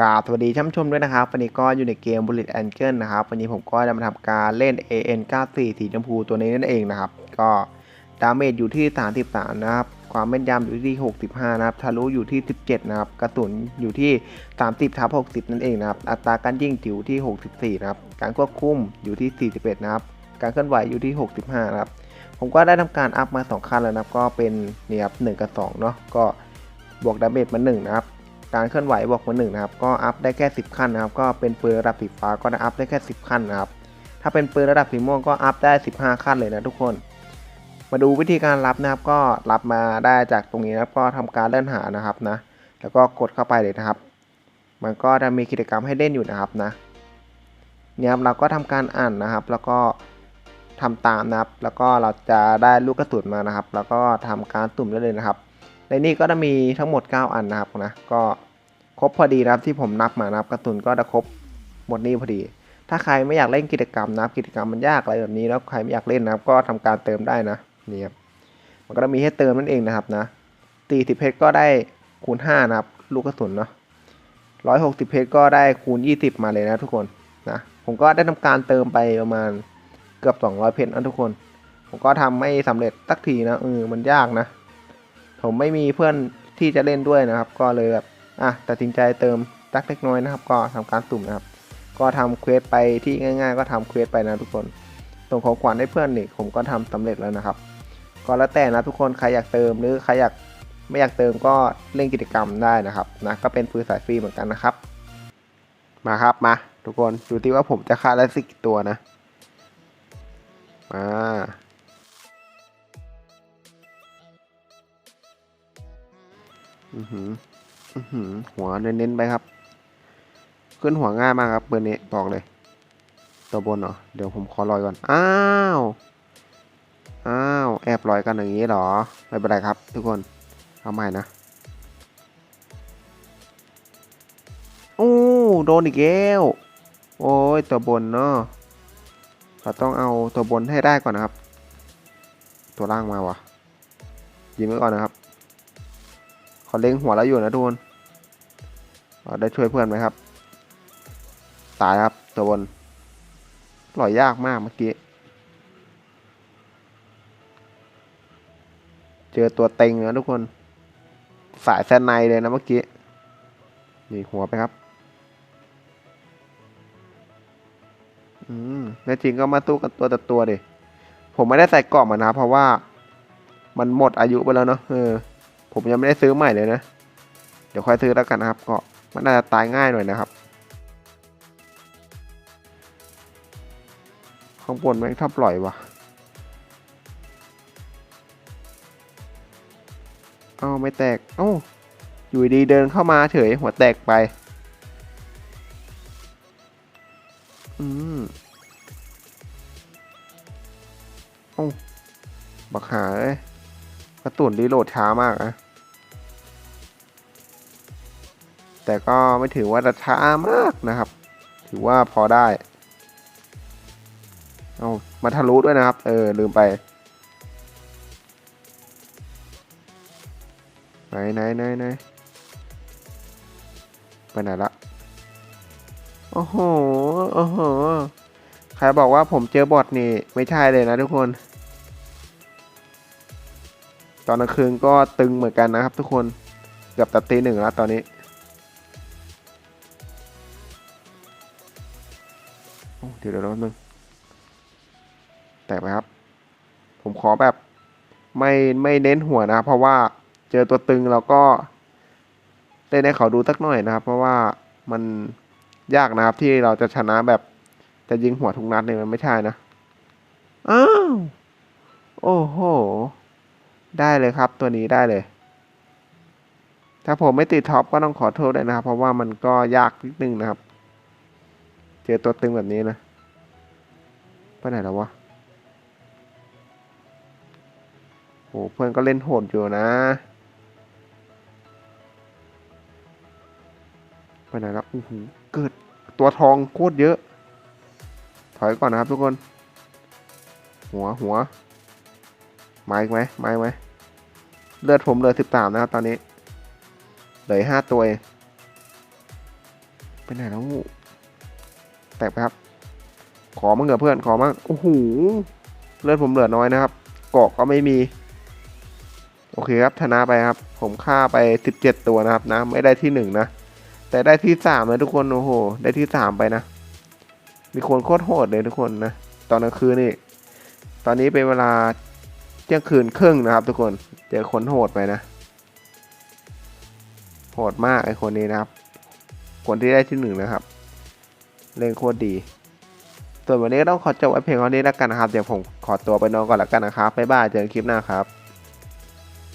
กราบสวัสดีท่านผู้ชมด้วยนะครับ วันนี้ก็อยู่ในเกม Bullet Angel นะครับ วันนี้ผมก็จะมาทำการเล่น AN 94สีชมพูตัวนี้นั่นเองนะครับ ก็ดาเมจอยู่ที่ 33 นะครับ ความแม่นยำอยู่ที่ 65 นะครับ ทะลุอยู่ที่ 17 นะครับ กระสุนอยู่ที่ 30ทับ60 นั่นเองนะครับ อัตราการยิงอยู่ที่ 64 นะครับ การควบคุมอยู่ที่ 41 นะครับ การเคลื่อนไหวอยู่ที่ 65 นะครับ ผมก็ได้ทำการอัพมา 2 ขั้นแล้วนะครับ ก็เป็นเนี่ยครับ1กับ2เนาะ ก็บวกดาเมจมา1นะครับ การเคลื่อนไหวบวกมาหนึ่งนะครับก็อัพได้แค่ 10 ขั้นนะครับ ก็เป็นปืนระดับสีฟ้าก็ได้อัพได้แค่ 10 ขั้นนะครับ ถ้าเป็นปืนระดับสีม่วงก็อัพได้ 15 ขั้นเลยนะทุกคน มาดูวิธีการรับนะครับ ก็รับมาได้จากตรงนี้นะครับ ก็ทำการเลื่อนหานะครับนะ แล้วก็กดเข้าไปเลยนะครับ มันก็จะมีกิจกรรมให้เล่นอยู่นะครับนะเนี่ยครับเราก็ทำการอ่านนะครับ แล้วก็ทำตามนะครับ แล้วก็เราจะได้ลูกกระสุนมานะครับ แล้วก็ทำการตุ่มได้เลยนะครับ ในนี้ก็จะมีทั้งหมด 9 อันนะครับนะ ก็ครบพอดีนะครับที่ผมนับมานับกระสุนก็จะครบหมดนี้พอดี ถ้าใครไม่อยากเล่นกิจกรรมนะครับกิจกรรมมันยากอะไรแบบนี้แล้วใครไม่อยากเล่นนะครับก็ทำการเติมได้นะนี่ครับมันก็จะมีให้เติมนั่นเองนะครับนะตีสิบเพชรก็ได้คูณ 5 นะครับ ลูกกระสุนเนาะร้อยหกสิบเพชรก็ได้คูณ 20 มาเลยนะทุกคนนะผมก็ได้ทำการเติมไปประมาณเกือบ 200 เพชรนะทุกคน ผมก็ทำไม่สำเร็จสักทีนะเออมันยากนะ ผมไม่มีเพื่อนที่จะเล่นด้วยนะครับ ก็เลยแบบอะตัดสินใจเติมสักเล็กน้อยนะครับ ก็ทำการสุ่มนะครับ ก็ทำเควสไปที่ง่าย ๆ ก็ทำเควสไปนะทุกคนส่งของขวัญให้เพื่อนนี่ผมก็ทำสำเร็จแล้วนะครับ ก็แล้วแต่นะทุกคนใครอยากเติมหรือใครอยากไม่อยากเติมก็เล่นกิจกรรมได้นะครับนะก็เป็นปืนสายฟรีเหมือนกันนะครับ มาครับมา ทุกคนดูที่ว่าผมจะฆ่าได้สักตัวนะมา อือหืออือหือหัวเน้นๆไปครับ ขึ้นหัวง่ายมากครับเปืนนี้บอกเลย ตัวบนเหรอเดี๋ยวผมขอลอยก่อน อ้าว อ้าว แอบลอยกันอย่างนี้เหรอ ไม่เป็นไรครับ ทุกคน เอาใหม่นะโอ้โดนอีกแล้วโอ้ยตัวบนเนาะเราต้องเอาตัวบนให้ได้ก่อนนะครับ ตัวล่างมาวะยิงไว้ก่อนนะครับ ขอเล็งหัวแล้วอยู่นะทุกคนเราได้ช่วยเพื่อนไหมครับ ตายครับตัวบนปล่อยยากมากเมื่อกี้ เจอตัวเต็งนะทุกคน สายแซนในเลยนะเมื่อกี้ นี่หัวไปครับ อืมแน่จริงก็มาตู้กันตัวต่อตัวดิ ผมไม่ได้ใส่กล่องมานะ เพราะว่ามันหมดอายุไปแล้วเนาะ เออ ผมยังไม่ได้ซื้อใหม่เลยนะ เดี๋ยวค่อยซื้อแล้วกันนะครับ ก็มันน่าจะตายง่ายหน่อยนะครับ ข้างบนแม่งถ้าปล่อยวะเอ้าไม่แตก เอ้า อยู่ดีเดินเข้ามาเฉยหัวแตกไป อืมเอ้าบักหาเอ้ยกระตุ่นรีโหลดช้ามากนะ แต่ก็ไม่ถือว่าจะช้ามากนะครับ ถือว่าพอได้ เอามาทะลุด้วยนะครับ เออ ลืมไป ไหนไหนไหนไหนไปไหนละ โอ้โห โอ้โห ใครบอกว่าผมเจอบอทนี่ ไม่ใช่เลยนะทุกคน ตอนกลางคืนก็ตึงเหมือนกันนะครับทุกคน เกือบตัดตีหนึ่งแล้วตอนนี้ เดี๋ยวเดี๋ยวแป๊บนึงแตกไปครับ ผมขอแบบ ไม่ไม่เน้นหัวนะ เพราะว่าเจอตัวตึงเราก็เล่นให้เขาดูสักหน่อยนะครับ เพราะว่ามันยากนะครับที่เราจะชนะแบบจะยิงหัวทุกนัดเนี่ยมันไม่ใช่นะ อ้าว โอ้โห ได้เลยครับตัวนี้ได้เลย ถ้าผมไม่ติดท็อปก็ต้องขอโทษด้วยนะครับ เพราะว่ามันก็ยากนิดนึงนะครับ เจอตัวตึงแบบนี้นะ ไปไหนแล้ววะโอ้เพื่อนก็เล่นโหดอยู่นะ ไปไหนแล้วโอ้โหเกิดตัวทองโคตรเยอะ ถอยก่อนนะครับทุกคน หัวหัวมาอีกไหมมาอีกไหมเลือดผมเหลือสิบสามนะครับตอนนี้ เหลือห้าตัวเองไปไหนแล้ว แตกไปครับ ขอมั่งเหรอเพื่อนขอมั่งโอ้โหเลือดผมเหลือน้อยนะครับ เกาะก็ไม่มี โอเคครับชนะไปครับ ผมฆ่าไป 17 ตัวนะครับนะ ไม่ได้ที่หนึ่งนะแต่ได้ที่สามเลยทุกคนโอ้โห ได้ที่สามไปนะ มีคนโคตรโหดเลยทุกคนนะตอนกลางคืนนี่ตอนนี้เป็นเวลาเที่ยงคืนครึ่งนะครับ ทุกคนเจอคนโหดไปนะโหดมากไอคนนี้นะครับ คนที่ได้ที่หนึ่งนะครับ เล่นโคตรดี ส่วนวันนี้ก็ต้องขอจบไว้เพียงเท่านี้แล้วกันนะครับ เดี๋ยวผมขอตัวไปนอนก่อนแล้วกันนะครับบ๊ายบายเจอกันคลิปหน้าครับ